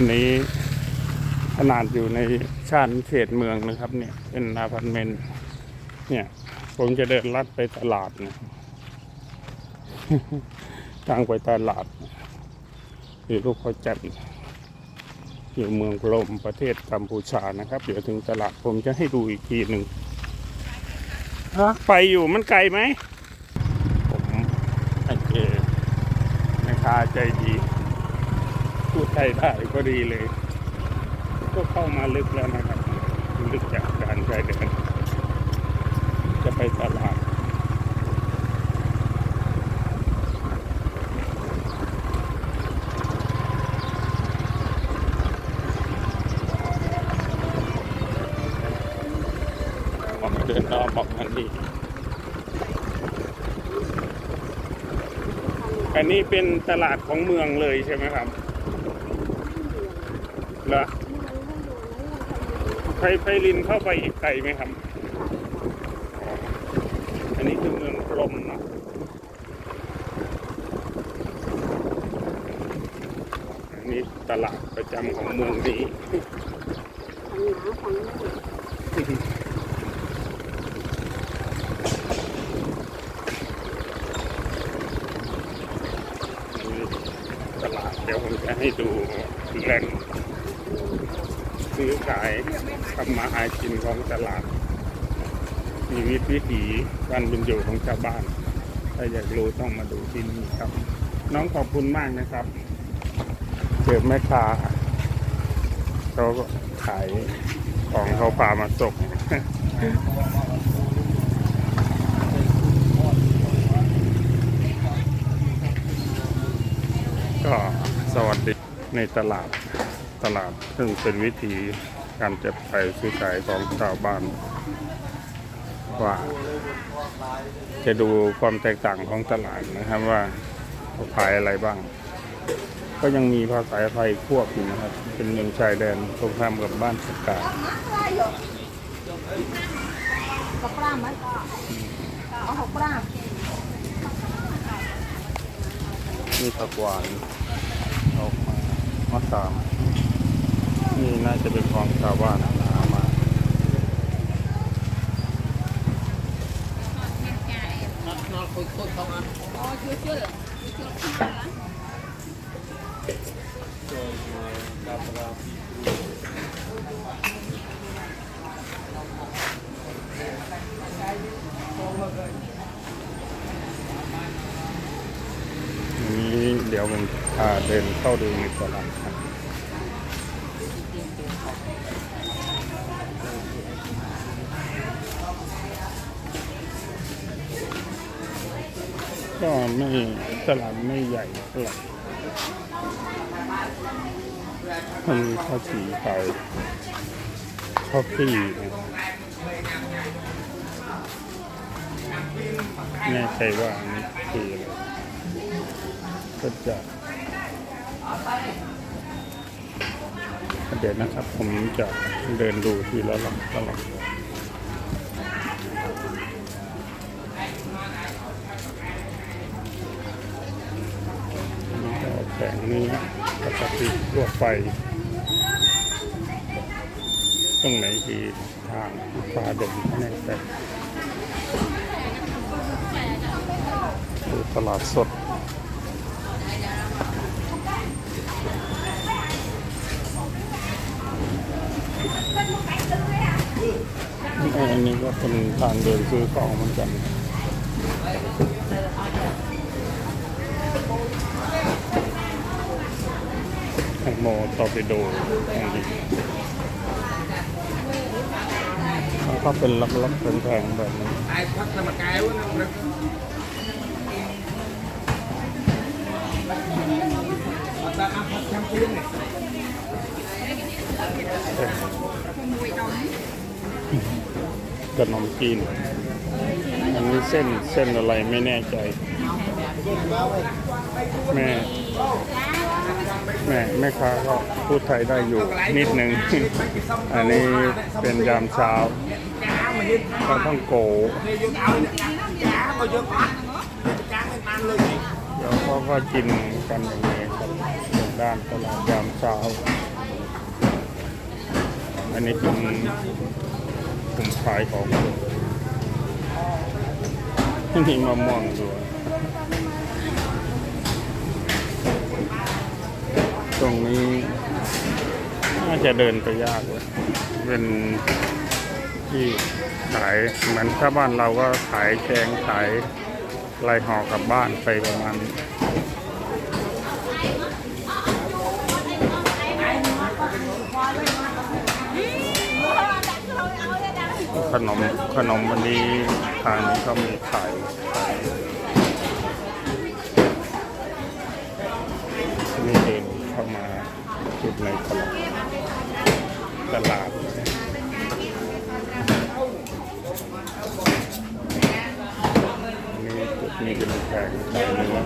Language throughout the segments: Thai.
อันนี้ขนาดอยู่ในชานเขตเมืองนะครับ เนี่ย เป็นอาพาร์ตเมนต์เนี่ย ผมจะเดินลัดไปตลาดนะทางไปตลาด อยู่ลูกเขาจันทร์อยู่เมืองพรมประเทศกัมพูชานะครับ เดี๋ยวถึงตลาดผมจะให้ดูอีกทีหนึ่งฮะไปอยู่มันไกลไหมผมโอเคแม่ค้าใจดี พูดไทยได้ก็ดีเลย ก็เข้ามาลึกแล้วนะครับ ลึกจากการชายแดนจะไปตลาดมาเดินรอบออกมานี่อันนี้เป็นตลาดของเมืองเลยใช่ไหมครับ เหรอไฟไฟลินเข้าไปอีกไกลไหมครับ อันนี้คือเมืองพรหมนะอันนี้ตลาดประจำของเมืองนี้ตลาดเดี๋ยวผมจะให้ดูแหล่ง ขายทำมาหากินของตลาดมีวิถีวิถีการเป็นอยู่ของชาวบ้าน ถ้าอยากรู้ต้องมาดูที่นี่ครับ น้องขอบคุณมากนะครับ เจอแม่ค้าเขาก็ขายของเขาพามาส่งก็สวัสดีในตลาดตลาดซึ่งเป็นวิธี การเจะไปซื้อขายของชาวบ้านว่าจะดูความแตกต่างของตลาดนะครับว่าเขาขายอะไรบ้าง ก็ยังมีภาษาไทยควบอยู่นะครับ เป็นเมืองชายแดนตรงข้ามกับบ้านสกา có pram ấy có học pram มีผักหวานออกมามะขาม นี่น่าจะเป็นของชาวบ้านหามานี้เดี๋ยวผมพาเดินเข้าดูในตลาดครับ ก็ไม่ตลาดไม่ใหญ่เท่าไหร่มันภาษีขายคอฟฟี่แน่ใจว่านนี้คืออะไรก็จะ เดี๋ยวนะครับ ผมจะเดินดูทีละหลังละหลังอันนี้ก็แผงนี้ปกติทั่วไปตรงไหนคือทางฟ้าเดินไม่แน่ใจดูตลาดสด อันนี้ก็เป็นทางเดินซื้อของเหมือนกันโมตอร์ปิโดอันนี้แล้วก็เป็นลับๆแพงๆแบบนี้ ai thoát ra mà cái quá nó ขนมจีน อันนี้เส้นเส้นอะไรไม่แน่ใจ แม่ แม่แม่ค้าก็พูดไทยได้อยู่นิดนึง อันนี้เป็นยามเช้า cá mà nhìn ก็ต้องโกเดี๋ยวเขาก็กินกันอย่างนี้ครับทางด้านตลาดยามเช้า อันนี้เป็น กลุ่มขายของมีมะม่วงด้วยตรงนี้น่าจะเดินไปยากเลยเป็นที่ขายเหมือนถ้าบ้านเราก็ขายแกงขายลายห่อกลับบ้านไปประมาณ ขนมขนมวันนี้ทางนี้ก็มีขายนี่เดินเข้ามาจุดในตลาดตลาดนี่จุดนี้เป็นแผงขายเนื้อ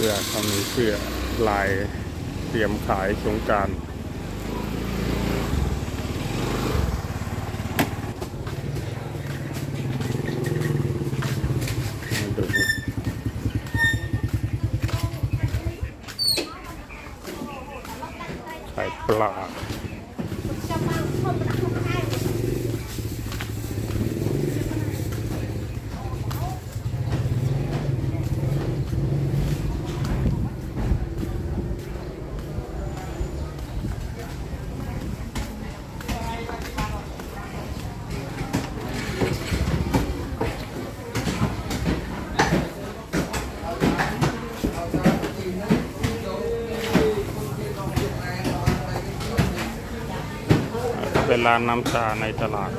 เสื้อเขามีเสื้อลายเตรียมขายสงการดูขายปลา เป็นร้านน้ำชาในตลาด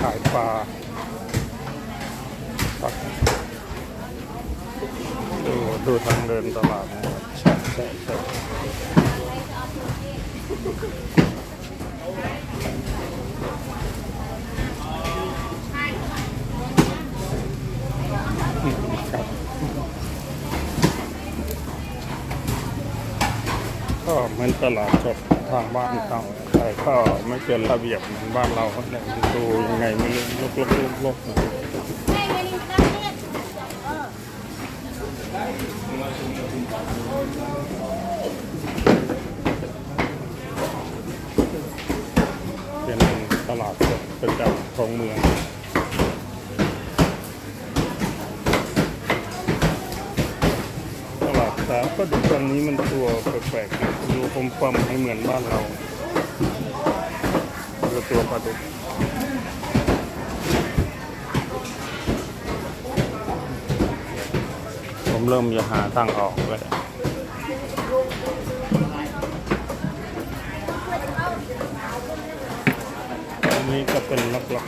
ขายปลาปักดูดูทางเดินตลาดนะครับใช่ใช่ใช่ครับ ก็ เหมือนตลาดสดทางบ้านเขาแต่ก็ไม่เป็นระเบียบเหมือนบ้านเราเนี่ยดูยังไงไม่รู้ลกลกลกลกเป็นตลาดสดประจำของเมือง ตลาดสาก็ ดูตรงนี้มันตัวแปลกๆดูคมความให้เหมือนบ้านเราดูตัวปลาดุกผมเริ่มจะหาทางออกเลยอันนี้ก็เป็นล็อก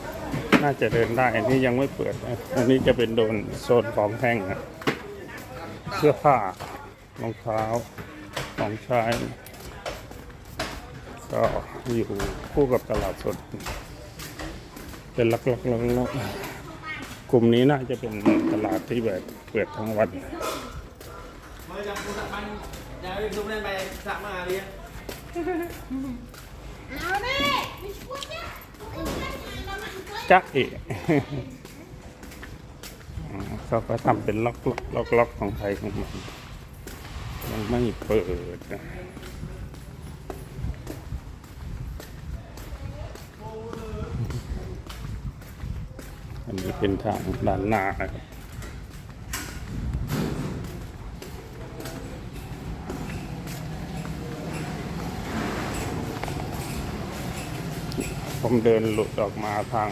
ๆ น่าจะเดินได้ อันนี้ยังไม่เปิด อันนี้จะเป็นโดนโซนของแห้งนะ เสื้อผ้ารองเท้าของใช้ก็อยู่คู่กับตลาดสด เป็นลักลักลักลักกลุ่มนี้น่าจะเป็นตลาดที่แบบเปิดทั้งวันมาจากคุณสักมันอย่าไปซุ่มเล่นไปสักมาเรียนจ๊ะเอ๋อ๋อ เขาก็ทำเป็นล็อกล็อกล็อกล็อกของไทยของมันยังไม่เปิดนะอันนี้เป็นทางด้านหน้าครับผมเดินหลุดออกมาทาง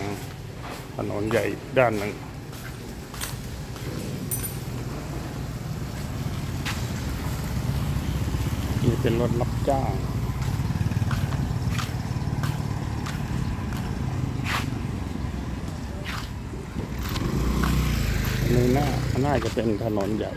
ถนนใหญ่ด้านหนึ่ง นี่เป็นรถรับจ้างนี่น่าน่าจะเป็นถนนใหญ่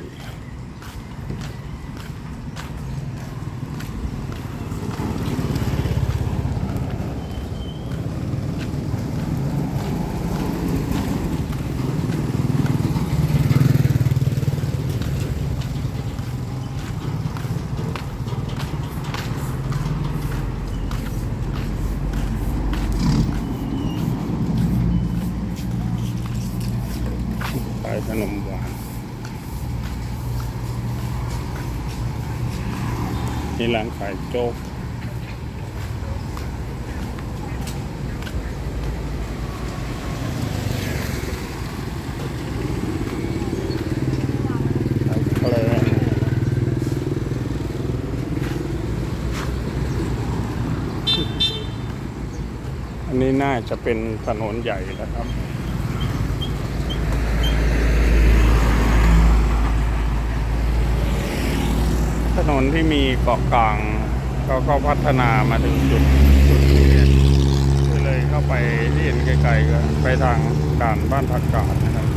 ขายขนมหวาน นี่ร้านขาย โจ๊กขายแกล้งอันนี้น่าจะเป็นถนนใหญ่นะครับถนนที่มีเกาะกลาง เขาเขาพัฒนามาถึงจุดจุดนี้ก็เลยเข้าไปที่เห็นไกลๆก็ไปทางด่านบ้านผักกาดนะครับ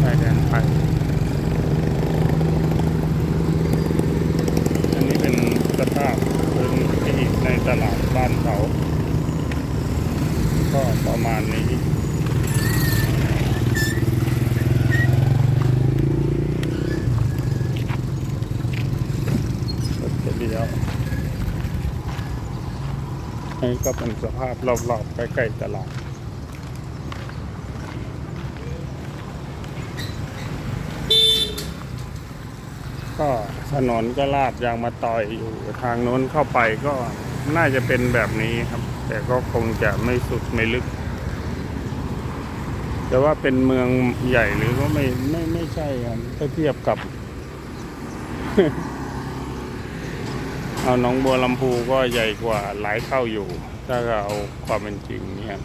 ชายแดนไทยอันนี้เป็นสภาพพื้นที่ในตลาดบ้านเขา ก็ประมาณนี้ รถจะเลี้ยว นี่ก็เป็นสภาพรอบๆใกล้ๆตลาดก็ถนนก็ลาดยางมาต่อยอยู่ทางโน้นเข้าไปก็น่าจะเป็นแบบนี้ครับ แต่ก็คงจะไม่สุดไม่ลึก แต่ว่าเป็นเมืองใหญ่หรือว่าไม่ไม่ไม่ใช่ครับถ้าเทียบกับ เอาน้องบัวลำพูก็ใหญ่กว่าหลายเท่าอยู่ ถ้าเราเอาความเป็นจริงเนี่ย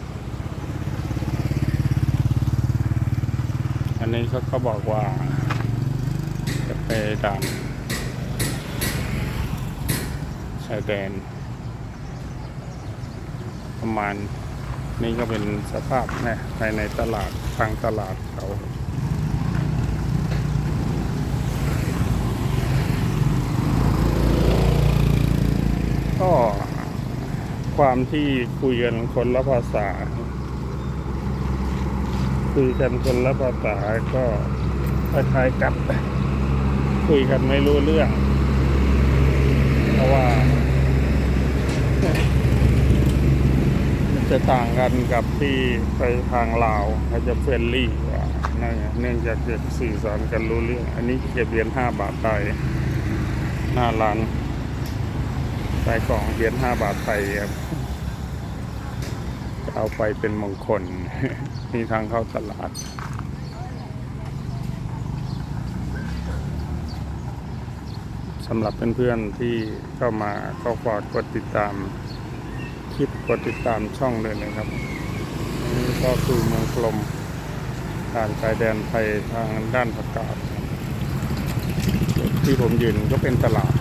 อันนี้เขาก็บอกว่า จะไปด่านชายแดน ประมาณ นี้ก็เป็นสภาพนะภายในตลาดทางตลาดเขา ก็ ความที่คุยกันคนละภาษา คุยกันคนละภาษาก็คล้ายๆกับ คุยกันไม่รู้เรื่อง เพราะว่า มันจะต่างกันกับที่ไปทางลาวเขาจะเฟรนลี่กว่านั่นไงเนื่องจากจะสื่อสารกันรู้เรื่อง อันนี้เก็บเหรียญห้าบาทไทยหน้าร้านใส่กล่องเหรียญห้าบาทไทยครับ เอาไปเป็นมงคลมีทางเข้าตลาด สำหรับเพื่อนๆที่เข้ามาก็ฝากกดติดตามคลิปกดติดตามช่องเลยนะครับนี่ก็คือเมืองกลมทางชายแดนไทยทางด้านประกาศ ที่ผมยืนก็เป็นตลาด